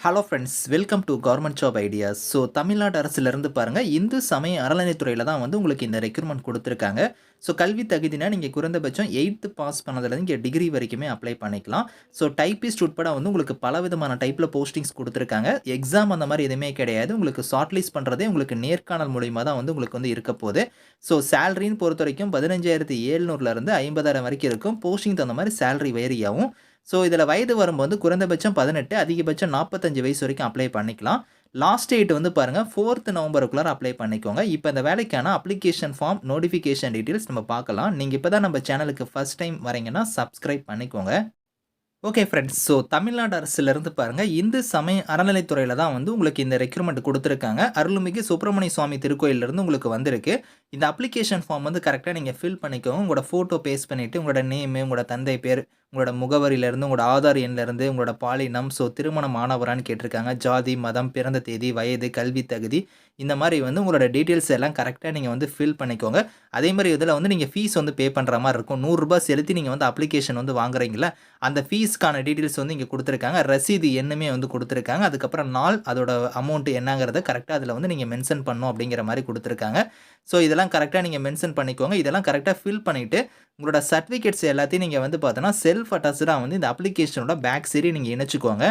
Hello friends welcome to government job ideas so Tamil Nadu அரசுலேருந்து பாருங்கள் இந்து சமய அறநிலைத்துறையில் தான் வந்து உங்களுக்கு இந்த ரெக்ரூட்மெண்ட் கொடுத்துருக்காங்க. ஸோ கல்வி தகுதினா நீங்கள் குறைந்தபட்சம் எயித்து பாஸ் பண்ணதுலேருந்து இங்கே டிகிரி வரைக்குமே அப்ளை பண்ணிக்கலாம். ஸோ டைப்பிஸ்ட் உட்பட வந்து உங்களுக்கு பல விதமான டைப்பில் போஸ்டிங்ஸ் கொடுத்துருக்காங்க. எக்ஸாம் அந்த மாதிரி எதுவுமே கிடையாது. உங்களுக்கு ஷார்ட் லிஸ்ட் பண்ணுறதே உங்களுக்கு நேர்காணல் மூலியமாக தான் வந்து உங்களுக்கு வந்து இருக்க போகுது. ஸோ சேலரின்னு பொறுத்த வரைக்கும் பதினஞ்சாயிரத்தி ஏழ்நூறுலேருந்து ஐம்பதாயிரம் வரைக்கும் இருக்கும். போஸ்டிங் தகுந்த மாதிரி சேலரி வேரியாகும் ஸோ இதில் வயது வரும்போது குறைந்தபட்சம் பதினெட்டு அதிகபட்சம் நாற்பத்தஞ்சு வயசு வரைக்கும் அப்ளை பண்ணிக்கலாம். லாஸ்ட் டேட் வந்து பாருங்கள் ஃபோர்த் நவம்பருக்குள்ளார அப்ளை பண்ணிக்கோங்க. இப்போ இந்த வேலைக்கான அப்ளிகேஷன் ஃபார்ம் நோட்டிஃபிகேஷன் டீட்டெயில்ஸ் நம்ம பார்க்கலாம். நீங்கள் இப்போ தான் நம்ம சேனலுக்கு ஃபஸ்ட் டைம் வரீங்கன்னா சப்ஸ்கிரைப் பண்ணிக்கோங்க. ஓகே ஃப்ரெண்ட்ஸ் ஸோ தமிழ்நாடு அரசுலேருந்து பாருங்கள் இந்து சமய அறநிலைத்துறையில் தான் வந்து உங்களுக்கு இந்த ரெக்ரூட்மெண்ட் கொடுத்துருக்காங்க. அருள்மிகு சுப்பிரமணிய சுவாமி திருக்கோயிலேருந்து உங்களுக்கு வந்திருக்கு. இந்த அப்ளிகேஷன் ஃபார்ம் வந்து கரெக்டாக நீங்கள் ஃபில் பண்ணிக்கோங்க. உங்களோட ஃபோட்டோ பேஸ்ட் பண்ணிவிட்டு உங்களோட நேமு உங்களோட தந்தை பேர் உங்களோட முகவரியிலேருந்து உங்களோட ஆதார் எண்ணிலேருந்து உங்களோட பாலினம் ஸோ திருமணம் ஆனவரான்னு கேட்டிருக்காங்க. ஜாதி மதம் பிறந்த தேதி வயது கல்வி தகுதி இந்த மாதிரி வந்து உங்களோட டீட்டெயில்ஸ் எல்லாம் கரெக்டாக நீங்கள் வந்து ஃபில் பண்ணிக்கோங்க. அதே மாதிரி இதில் வந்து நீங்கள் ஃபீஸ் வந்து பே பண்ணுற மாதிரி இருக்கும். நூறுரூபா செலுத்தி நீங்கள் வந்து அப்ளிகேஷன் வந்து வாங்குறீங்களா அந்த ஃபீஸ்க்கான டீட்டெயில்ஸ் வந்து இங்கே கொடுத்துருக்காங்க. ரசீது எண்ணுமே வந்து கொடுத்துருக்காங்க. அதுக்கப்புறம் நாள் அதோட அமௌண்ட் என்னங்கிறத கரெக்டாக அதில் வந்து நீங்கள் மென்ஷன் பண்ணணும் அப்படிங்கிற மாதிரி கொடுத்துருக்காங்க. ஸோ இதில் இதெல்லாம் கரெக்டாக நீங்கள் மென்ஷன் பண்ணிக்கோங்க. இதெல்லாம் கரெக்டாக ஃபில் பண்ணிவிட்டு உங்களோட சர்டிஃபிகேட்ஸ் எல்லாத்தையும் நீங்கள் வந்து பார்த்தோன்னா செல்ஃப் அட்டாச்சாக வந்து இந்த அப்ளிகேஷனோட பேக் சரி நீங்கள் இணைச்சிக்கோங்க.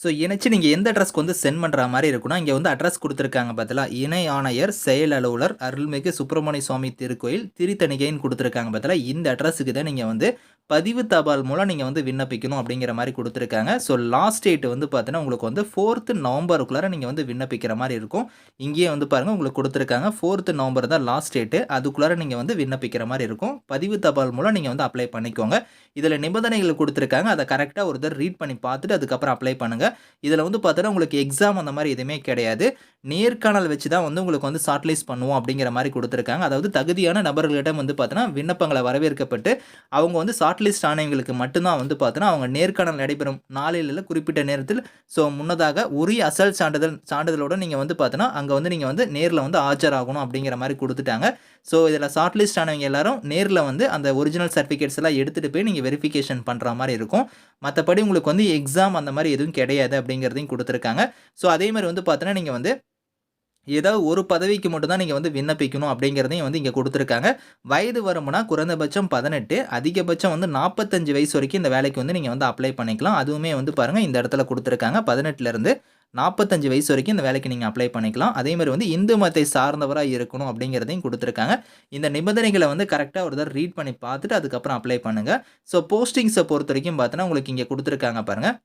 ஸோ இணைச்சு நீங்கள் எந்த அட்ரஸ்க்கு வந்து சென்ட் பண்ணுற மாதிரி இருக்குன்னா இங்கே வந்து அட்ரஸ் கொடுத்துருக்காங்க பார்த்தீங்களா? இணை ஆணையர் செயல் அலுவலர் அருள்மிகு சுப்பிரமணிய சுவாமி திருக்கோயில் திருத்தணிகைன்னு கொடுத்துருக்காங்க பார்த்தீங்களா? இந்த அட்ரஸுக்கு தான் நீங்கள் வந்து பதிவு தபால் மூலம் நீங்கள் வந்து விண்ணப்பிக்கணும் அப்படிங்கிற மாதிரி கொடுத்துருக்காங்க. ஸோ லாஸ்ட் டேட் வந்து பார்த்தீங்கன்னா உங்களுக்கு வந்து ஃபோர்த்து நவம்பருக்குள்ளார நீங்கள் வந்து விண்ணப்பிக்கிற மாதிரி இருக்கும். இங்கேயே வந்து பாருங்கள் உங்களுக்கு கொடுத்துருக்காங்க. ஃபோர்த்து நவம்பர் தான் லாஸ்ட் டேட்டு அதுக்குள்ளார நீங்கள் வந்து விண்ணப்பிக்கிற மாதிரி இருக்கும். பதிவு தபால் மூலம் நீங்கள் வந்து அப்ளை பண்ணிக்கோங்க. இதில் நிபந்தனைகள் கொடுத்துருக்காங்க. அதை கரெக்டாக ஒரு தடவை ரீட் பண்ணி பார்த்துட்டு அதுக்கப்புறம் அப்ளை பண்ணுங்கள் இதில் வந்து பார்த்தீங்கன்னா உங்களுக்கு எக்ஸாம் அந்த மாதிரி எதுவுமே கிடையாது. நேர்காணல் வச்சு தான் வந்து உங்களுக்கு வந்து ஷார்ட்லைஸ் பண்ணுவோம் அப்படிங்கிற மாதிரி கொடுத்துருக்காங்க. அதாவது தகுதியான நபர்களிடம் வந்து பார்த்தோன்னா விண்ணப்பங்களை வரவேற்கப்பட்டு அவங்க வந்து ஷார்ட்லிஸ்ட் ஆனவங்களுக்கு மட்டும்தான் வந்து பார்த்தோன்னா அவங்க நேர்காணல் நடைபெறும் நாளில் குறிப்பிட்ட நேரத்தில். ஸோ முன்னதாக உரிய அசல் சான்றிதழ் சான்றிதழோடு நீங்கள் வந்து பார்த்தோன்னா அங்கே வந்து நீங்கள் வந்து நேரில் வந்து ஆஜராகணும் அப்படிங்கிற மாதிரி கொடுத்துட்டாங்க. ஸோ இதில் ஷார்ட்லிஸ்ட் ஆனவங்க எல்லாரும் நேரில் வந்து அந்த ஒரிஜினல் சர்டிஃபிகேட்ஸ் எல்லாம் எடுத்துகிட்டு போய் நீங்கள் வெரிஃபிகேஷன் பண்ணுற மாதிரி இருக்கும். மற்றபடி உங்களுக்கு வந்து எக்ஸாம் அந்த மாதிரி எதுவும் கிடையாது அப்படிங்கிறதையும் கொடுத்துருக்காங்க. ஸோ அதே மாதிரி வந்து பார்த்தோன்னா நீங்கள் வந்து ஏதாவது ஒரு பதவிக்கு மட்டும்தான் நீங்கள் வந்து விண்ணப்பிக்கணும் அப்படிங்கிறதையும் வந்து இங்கே கொடுத்துருக்காங்க. வயது வரும்னா குறைந்தபட்சம் பதினெட்டு அதிகபட்சம் வந்து நாற்பத்தஞ்சு வயசு வரைக்கும் இந்த வேலைக்கு வந்து நீங்கள் வந்து அப்ளை பண்ணிக்கலாம். அதுவுமே வந்து பாருங்கள் இந்த இடத்துல கொடுத்துருக்காங்க. பதினெட்டுலேருந்து நாற்பத்தஞ்சு வயசு வரைக்கும் இந்த வேலைக்கு நீங்கள் அப்ளை பண்ணிக்கலாம். அதே மாதிரி வந்து இந்து மதத்தை சார்ந்தவராக இருக்கணும் அப்படிங்கிறதையும் கொடுத்துருக்காங்க. இந்த நிபந்தனைகளை வந்து கரெக்டாக ஒரு தடவை ரீட் பண்ணி பார்த்துட்டு அதுக்கப்புறம் அப்ளை பண்ணுங்கள் ஸோ போஸ்டிங்ஸை பொறுத்த வரைக்கும் பார்த்தோன்னா உங்களுக்கு இங்கே கொடுத்துருக்காங்க பாருங்கள்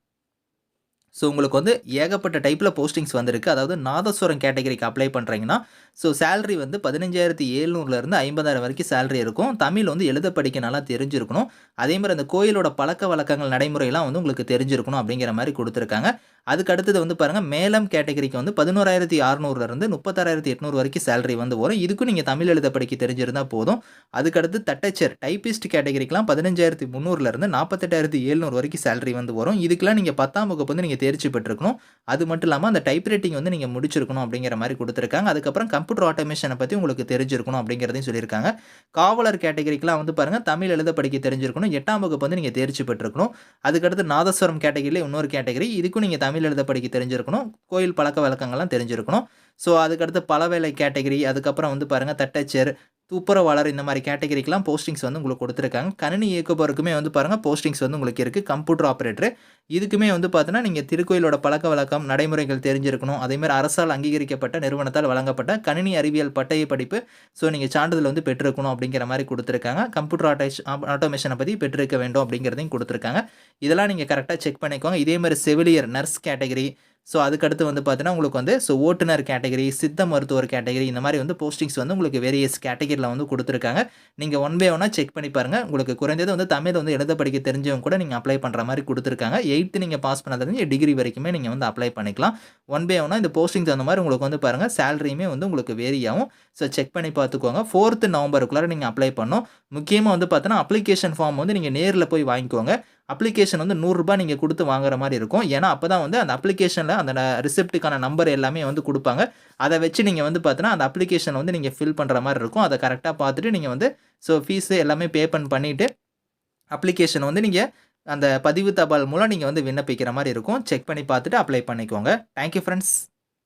ஸோ உங்களுக்கு வந்து ஏகப்பட்ட டைப்பில் போஸ்டிங்ஸ் வந்திருக்கு. அதாவது நாதஸ்வரம் கேட்டகரிக்கு அப்ளை பண்ணுறீங்கன்னா ஸோ சேலரி வந்து பதினஞ்சாயிரத்தி ஏழ்நூறுலேருந்து ஐம்பதாயிரம் வரைக்கும் சேலரி இருக்கும். தமிழ் வந்து எழுத படிக்க நல்லா தெரிஞ்சிருக்கணும். அதே மாதிரி அந்த கோயிலோட பழக்க வழக்கங்கள் நடைமுறையெல்லாம் வந்து உங்களுக்கு தெரிஞ்சிருக்கணும் அப்படிங்கிற மாதிரி கொடுத்துருக்காங்க. அதுக்கு அடுத்தது வந்து பாருங்கள் மேலம் கேட்டகரிக்கு வந்து பதினோராயிரத்தி அறநூறுலேருந்து முப்பத்தாறாயிரத்தி எட்நூறு வரைக்கும் சேலரி வந்து வரும். இதுக்கும் நீங்கள் தமிழ் எழுத படிக்க தெரிஞ்சிருந்தால் போதும். அதுக்கடுத்து தட்டச்சர் டைப்பிஸ்ட் கேட்டகரிக்கெலாம் பதினஞ்சாயிரத்தி முந்நூறுலேருந்து நாற்பத்தெட்டாயிரத்தி எழுநூறு வரைக்கும் சேலரி வந்து வரும். இதுக்கெலாம் நீங்கள் பத்தாம் வகுப்பு வந்து நீங்கள் தேர்ச்சி பெற்றிருக்கணும். அது மட்டும் இல்லாமல் அந்த டைப் ரைட்டிங் வந்து நீங்கள் முடிச்சிருக்கணும் அப்படிங்கிற மாதிரி கொடுத்துருக்காங்க. அதுக்கப்புறம் கம்ப்யூட்டர் ஆட்டோமேஷனை பற்றி உங்களுக்கு தெரிஞ்சிருக்கணும் அப்படிங்கிறதையும் சொல்லியிருக்காங்க. காவலர் கேட்டகரிக்கெலாம் வந்து பாருங்கள் தமிழ் எழுத படிக்க தெரிஞ்சிருக்கணும். எட்டாம் வகுப்பு வந்து நீங்கள் தேர்ச்சி பெற்றிருக்கணும். அதுக்கடுத்து நாதஸ்வரம் கேட்டகரியில் இன்னொரு கேட்டகரி. இதுக்கும் நீங்கள் தமிழ் எழுத படிக்க தெரிஞ்சிருக்கணும் கோயில் பழக்க வழக்கங்கள்லாம் தெரிஞ்சிருக்கணும். ஸோ அதுக்கடுத்து பலவேலை கேட்டகரி அதுக்கப்புறம் வந்து பாருங்கள் தட்டச்சர் துப்புரவாளர் இந்த மாதிரி கேட்டகரிக்கெலாம் போஸ்டிங்ஸ் வந்து உங்களுக்கு கொடுத்துருக்காங்க. கணினி இயக்குபவருக்குமே வந்து பாருங்கள் போஸ்டிங்ஸ் வந்து உங்களுக்கு இருக்குது கம்ப்யூட்டர் ஆப்ரேட்டர் இதுக்குமே வந்து பார்த்தோன்னா நீங்கள் திருக்கோயிலோட பழக்க வழக்கம் நடைமுறைகள் தெரிஞ்சிருக்கணும். அதேமாதிரி அரசால் அங்கீகரிக்கப்பட்ட நிறுவனத்தால் வழங்கப்பட்ட கணினி அறிவியல் பட்டய படிப்பு. ஸோ நீங்கள் சான்றிதழ் வந்து பெற்றிருக்கணும் அப்படிங்கிற மாதிரி கொடுத்துருக்காங்க. கம்ப்யூட்டர் ஆட்டோஷ் ஆட்டோமேஷனை பற்றி பெற்றிருக்க வேண்டும் அப்படிங்கிறதையும் கொடுத்துருக்காங்க. இதெல்லாம் நீங்கள் கரெக்டாக செக் பண்ணிக்கோங்க. இதேமாதிரி செவிலியர் நர்ஸ் கேட்டகரி ஸோ அதுக்கடுத்து வந்து பார்த்தீங்கன்னா உங்களுக்கு வந்து ஸோ ஓட்டுநர் கேட்டகரி சித்த மருத்துவர் கேட்டகரி இந்த மாதிரி வந்து போஸ்டிங்ஸ் வந்து உங்களுக்கு வேரியஸ் கேட்டகரியில் வந்து கொடுத்துருக்காங்க. நீங்கள் ஒன் பை ஒன்னாக செக் பண்ணி பாருங்கள் உங்களுக்கு குறைந்தது வந்து தமிழ் வந்து எழுத படிக்க தெரிஞ்சவங்க கூட நீங்கள் அப்ளை பண்ணுற மாதிரி கொடுத்துருக்காங்க. எயித்து நீங்கள் பாஸ் பண்ணதுலேருந்து டிகிரி வரைக்குமே நீங்கள் வந்து அப்ளை பண்ணிக்கலாம். ஒன் பை ஒன்னாக இந்த போஸ்டிங்ஸ் அந்த மாதிரி உங்களுக்கு வந்து பாருங்கள் சேலரியுமே வந்து உங்களுக்கு வேரி ஆகும். ஸோ செக் பண்ணி பார்த்துக்கோங்க. ஃபோர்த்து நவம்பருக்குள்ளார நீங்கள் அப்ளை பண்ணோம் முக்கியமாக வந்து பார்த்தீங்கன்னா அப்ளிகேஷன் ஃபார்ம் வந்து நீங்கள் நேரில் போய் வாங்கிக்கோங்க. அப்ளிகேஷன் வந்து நூறுரூபா நீங்கள் கொடுத்து வாங்குற மாதிரி இருக்கும். ஏன்னா அப்போ தான் வந்து அந்த அப்ளிகேஷனில் அந்த ரிசிப்ட்டுக்கான நம்பர் எல்லாமே வந்து கொடுப்பாங்க. அதை வச்சு நீங்கள் வந்து பார்த்தீங்கன்னா அந்த அப்ளிகேஷன் வந்து நீங்கள் ஃபில் பண்ணுற மாதிரி இருக்கும். அதை கரெக்டாக பார்த்துட்டு நீங்கள் வந்து ஸோ ஃபீஸு எல்லாமே பே பண்ண பண்ணிவிட்டு அப்ளிகேஷன் வந்து நீங்கள் அந்த பதிவு தபால் மூலம் நீங்கள் வந்து விண்ணப்பிக்கிற மாதிரி இருக்கும். செக் பண்ணி பார்த்துட்டு அப்ளை பண்ணிக்கோங்க. Thank you friends